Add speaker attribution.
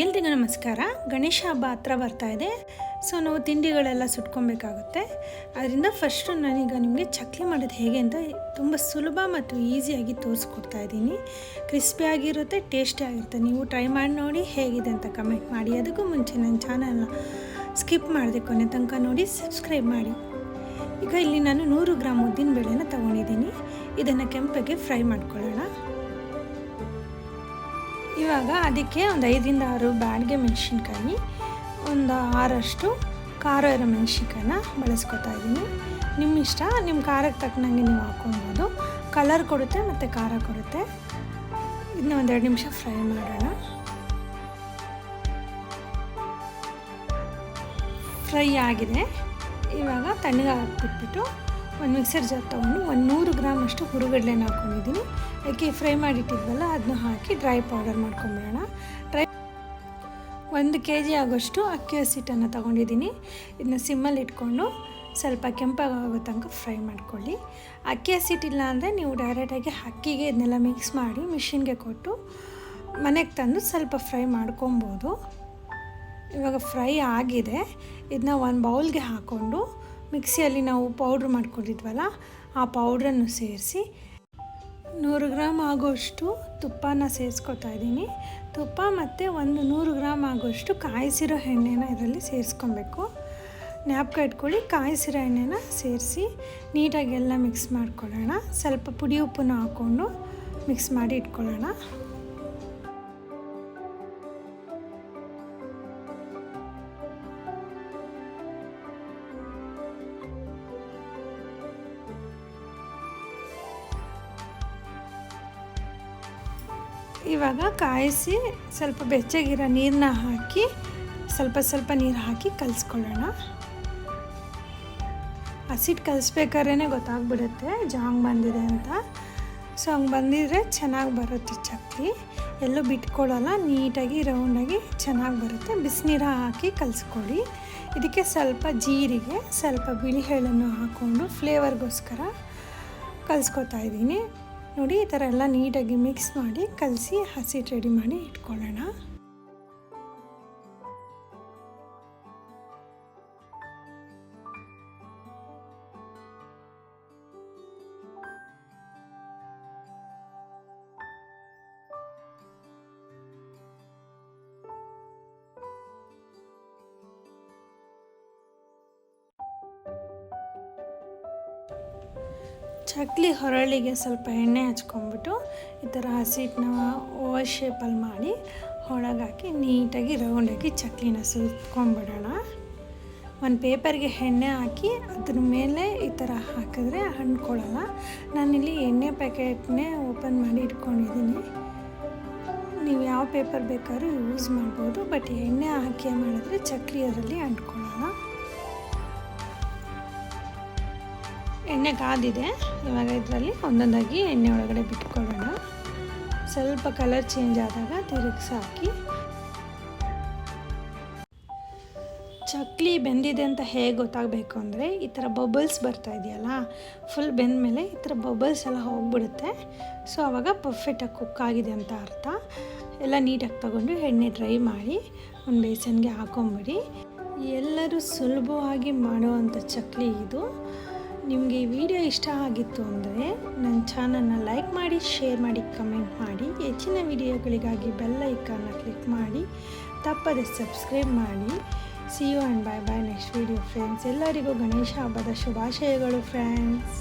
Speaker 1: ಎಲ್ರಿಗೂ ನಮಸ್ಕಾರ. ಗಣೇಶ ಹಬ್ಬ ಹತ್ರ ಬರ್ತಾ ಇದೆ. ಸೊ ನಾವು ತಿಂಡಿಗಳೆಲ್ಲ ಸುಟ್ಕೊಬೇಕಾಗುತ್ತೆ. ಅದರಿಂದ ಫಸ್ಟು ನಾನೀಗ ನಿಮಗೆ ಚಕ್ಲಿ ಮಾಡೋದು ಹೇಗೆ ಅಂತ ತುಂಬ ಸುಲಭ ಮತ್ತು ಈಸಿಯಾಗಿ ತೋರಿಸ್ಕೊಡ್ತಾ ಇದ್ದೀನಿ. ಕ್ರಿಸ್ಪಿಯಾಗಿರುತ್ತೆ ಟೇಸ್ಟಿ ಆಗಿರುತ್ತೆ. ನೀವು ಟ್ರೈ ಮಾಡಿ ನೋಡಿ ಹೇಗಿದೆ ಅಂತ ಕಮೆಂಟ್ ಮಾಡಿ. ಅದಕ್ಕೂ ಮುಂಚೆ ನನ್ನ ಚಾನಲ್ನ ಸ್ಕಿಪ್ ಮಾಡಿದೆ ಕೊನೆ ತನಕ ನೋಡಿ ಸಬ್ಸ್ಕ್ರೈಬ್ ಮಾಡಿ. ಈಗ ಇಲ್ಲಿ ನಾನು ನೂರು ಗ್ರಾಮ್ ಉದ್ದಿನ ಬೇಳೆನ ತೊಗೊಂಡಿದ್ದೀನಿ. ಇದನ್ನು ಕೆಂಪಗೆ ಫ್ರೈ ಮಾಡ್ಕೊಳ್ಳೋಣ. ಇವಾಗ ಅದಕ್ಕೆ ಒಂದು ಐದರಿಂದ ಆರು ಬ್ಯಾಡ್ಗೆ ಮೆಣಸಿನ್ಕಾಯಿ, ಒಂದು ಆರಷ್ಟು ಖಾರ ಇರೋ ಮೆಣಸಿನ್ಕಾಯಿನ ಬಳಸ್ಕೊತಾ ಇದ್ದೀನಿ ನಿಮ್ಮ ಇಷ್ಟ ನಿಮ್ಮ ಖಾರಕ್ಕೆ ತಕ್ಕನಂಗೆ ನೀವು ಹಾಕೊಬೋದು. ಕಲರ್ ಕೊಡುತ್ತೆ ಮತ್ತು ಖಾರ ಕೊಡುತ್ತೆ. ಇದನ್ನ ಒಂದೆರಡು ನಿಮಿಷ ಫ್ರೈ ಮಾಡೋಣ. ಫ್ರೈ ಆಗಿದೆ. ಇವಾಗ ತಣ್ಣಗೆ ಹಾಕ್ಬಿಟ್ಬಿಟ್ಟು ಒಂದು ಮಿಕ್ಸರ್ ಜಾರ್ ತೊಗೊಂಡು ಒಂದು ನೂರು ಗ್ರಾಮಷ್ಟು ಹುರುಗಡ್ಲೆನ ಹಾಕ್ಕೊಂಡಿದ್ದೀನಿ ಅದಕ್ಕೆ ಫ್ರೈ ಮಾಡಿಟ್ಟಿದ್ವಲ್ಲ ಅದನ್ನ ಹಾಕಿ ಡ್ರೈ ಪೌಡರ್ ಮಾಡ್ಕೊಂಬಿಡೋಣ. ಡ್ರೈ ಒಂದು ಕೆ ಜಿ ಆಗೋಷ್ಟು ಅಕ್ಕಿ ಹಸಿಟ್ಟನ್ನು ತೊಗೊಂಡಿದ್ದೀನಿ. ಇದನ್ನ ಸಿಮ್ಮಲ್ಲಿ ಇಟ್ಕೊಂಡು ಸ್ವಲ್ಪ ಕೆಂಪಾಗೋ ತನಕ ಫ್ರೈ ಮಾಡ್ಕೊಳ್ಳಿ. ಅಕ್ಕಿ ಹಸಿಟ್ಟಿಲ್ಲ ಅಂದರೆ ನೀವು ಡೈರೆಕ್ಟಾಗಿ ಅಕ್ಕಿಗೆ ಇದನ್ನೆಲ್ಲ ಮಿಕ್ಸ್ ಮಾಡಿ ಮಿಷಿನ್ಗೆ ಕೊಟ್ಟು ಮನೆಗೆ ತಂದು ಸ್ವಲ್ಪ ಫ್ರೈ ಮಾಡ್ಕೊಬೋದು. ಇವಾಗ ಫ್ರೈ ಆಗಿದೆ. ಇದನ್ನ ಒಂದು ಬೌಲ್ಗೆ ಹಾಕ್ಕೊಂಡು ಮಿಕ್ಸಿಯಲ್ಲಿ ನಾವು ಪೌಡ್ರ್ ಮಾಡ್ಕೊಂಡಿದ್ವಲ್ಲ, ಆ ಪೌಡ್ರನ್ನು ಸೇರಿಸಿ ನೂರು ಗ್ರಾಮ್ ಆಗೋಷ್ಟು ತುಪ್ಪನ ಸೇರಿಸ್ಕೊತಾ ಇದ್ದೀನಿ. ತುಪ್ಪ ಮತ್ತು ಒಂದು ನೂರು ಗ್ರಾಮ್ ಆಗೋಷ್ಟು ಕಾಯಿಸಿರೋ ಎಣ್ಣೆನ ಇದರಲ್ಲಿ ಸೇರಿಸ್ಕೊಬೇಕು. ನ್ಯಾಪ್ಕ ಇಟ್ಕೊಳ್ಳಿ, ಕಾಯಿಸಿರೋ ಎಣ್ಣೆನ ಸೇರಿಸಿ ನೀಟಾಗಿ ಎಲ್ಲ ಮಿಕ್ಸ್ ಮಾಡ್ಕೊಳ್ಳೋಣ. ಸ್ವಲ್ಪ ಪುಡಿ ಉಪ್ಪನ್ನು ಹಾಕ್ಕೊಂಡು ಮಿಕ್ಸ್ ಮಾಡಿ ಇಟ್ಕೊಳ್ಳೋಣ. ಇವಾಗ ಕಾಯಿಸಿ ಸ್ವಲ್ಪ ಬೆಚ್ಚಗಿರೋ ನೀರನ್ನ ಹಾಕಿ, ಸ್ವಲ್ಪ ಸ್ವಲ್ಪ ನೀರು ಹಾಕಿ ಕಲಿಸ್ಕೊಳ್ಳೋಣ. ಹಸಿಟ್ಟು ಕಲಿಸ್ಬೇಕಾದ್ರೇ ಗೊತ್ತಾಗ್ಬಿಡುತ್ತೆ ಜಾಂಗ್ ಬಂದಿದೆ ಅಂತ. ಸೊ ಹಂಗೆ ಬಂದಿದ್ರೆ ಚೆನ್ನಾಗಿ ಬರುತ್ತೆ ಚಕ್ಕಿ ಎಲ್ಲೂ ಬಿಟ್ಕೊಳ್ಳಲ್ಲ ನೀಟಾಗಿ ರೌಂಡಾಗಿ ಚೆನ್ನಾಗಿ ಬರುತ್ತೆ. ಬಿಸಿನೀರು ಹಾಕಿ ಕಲಿಸ್ಕೊಳ್ಳಿ. ಇದಕ್ಕೆ ಸ್ವಲ್ಪ ಜೀರಿಗೆ, ಸ್ವಲ್ಪ ಬಿಳಿ ಹೇಳನ್ನು ಹಾಕ್ಕೊಂಡು ಫ್ಲೇವರ್ಗೋಸ್ಕರ ಕಲಿಸ್ಕೊತಾ ಇದ್ದೀನಿ. ನೋಡಿ ಈ ಥರ ಎಲ್ಲ ನೀಟಾಗಿ ಮಿಕ್ಸ್ ಮಾಡಿ ಕಲಸಿ ಹಸಿಟ್ಟು ರೆಡಿ ಮಾಡಿ ಇಟ್ಕೊಳ್ಳೋಣ. ಚಕ್ಲಿ ಹೊರಳಿಗೆ ಸ್ವಲ್ಪ ಎಣ್ಣೆ ಹಚ್ಕೊಂಬಿಟ್ಟು ಈ ಥರ ಹಸಿಟ್ಟನ್ನ ಓವರ್ ಶೇಪಲ್ಲಿ ಮಾಡಿ ಒಳಗಾಕಿ ನೀಟಾಗಿ ರೌಂಡಾಗಿ ಚಕ್ಲಿನ ಸುತ್ಕೊಂಡ್ಬಿಡೋಣ ಒಂದು ಪೇಪರ್ಗೆ ಎಣ್ಣೆ ಹಾಕಿ ಅದ್ರ ಮೇಲೆ ಈ ಥರ ಹಾಕಿದ್ರೆ ಹಣ್ಕೊಳ್ಳಲ್ಲ ನಾನಿಲ್ಲಿ ಎಣ್ಣೆ ಪ್ಯಾಕೆಟ್ನೇ ಓಪನ್ ಮಾಡಿ ಇಟ್ಕೊಂಡಿದ್ದೀನಿ. ನೀವು ಯಾವ ಪೇಪರ್ ಬೇಕಾದ್ರೂ ಯೂಸ್ ಮಾಡ್ಬೋದು, ಬಟ್ ಎಣ್ಣೆ ಹಾಕಿ ಮಾಡಿದ್ರೆ ಚಕ್ಲಿ ಅದರಲ್ಲಿ ಅಂಟ್ಕೊಳ್ಳಲ್ಲ ಎಣ್ಣೆ ಕಾದಿದೆ. ಇವಾಗ ಇದರಲ್ಲಿ ಒಂದೊಂದಾಗಿ ಎಣ್ಣೆ ಒಳಗಡೆ ಬಿಟ್ಕೊಳ್ಳೋಣ. ಸ್ವಲ್ಪ ಕಲರ್ ಚೇಂಜ್ ಆದಾಗ ತಿರುಗಿಸಿ ಹಾಕಿ. ಚಕ್ಲಿ ಬೆಂದಿದೆ ಅಂತ ಹೇಗೆ ಗೊತ್ತಾಗಬೇಕು ಅಂದರೆ ಈ ಥರ ಬಬಲ್ಸ್ ಬರ್ತಾ ಇದೆಯಲ್ಲ ಫುಲ್ ಬೆಂದ ಮೇಲೆ ಈ ಥರ ಬಬಲ್ಸ್ ಎಲ್ಲ ಹೋಗ್ಬಿಡುತ್ತೆ. ಸೊ ಆವಾಗ ಪರ್ಫೆಕ್ಟಾಗಿ ಕುಕ್ ಆಗಿದೆ ಅಂತ ಅರ್ಥ. ಎಲ್ಲ ನೀಟಾಗಿ ತಗೊಂಡು ಎಣ್ಣೆ ಡ್ರೈ ಮಾಡಿ ಒಂದು ಬೇಸನ್ಗೆ ಹಾಕೊಂಬಿಡಿ. ಎಲ್ಲರೂ ಸುಲಭವಾಗಿ ಮಾಡುವಂಥ ಚಕ್ಲಿ ಇದು. ನಿಮಗೆ ಈ ವಿಡಿಯೋ ಇಷ್ಟ ಆಗಿತ್ತು ಅಂದರೆ ನನ್ನ ಚಾನಲ್ನ ಲೈಕ್ ಮಾಡಿ, ಶೇರ್ ಮಾಡಿ, ಕಮೆಂಟ್ ಮಾಡಿ. ಹೆಚ್ಚಿನ ವಿಡಿಯೋಗಳಿಗಾಗಿ ಬೆಲ್ ಐಕಾನ್ನ ಕ್ಲಿಕ್ ಮಾಡಿ. ತಪ್ಪದೆ ಸಬ್ಸ್ಕ್ರೈಬ್ ಮಾಡಿ. See you and bye bye next video friends ಎಲ್ಲರಿಗೂ ಗಣೇಶ ಹಬ್ಬದ ಶುಭಾಶಯಗಳು ಫ್ರೆಂಡ್ಸ್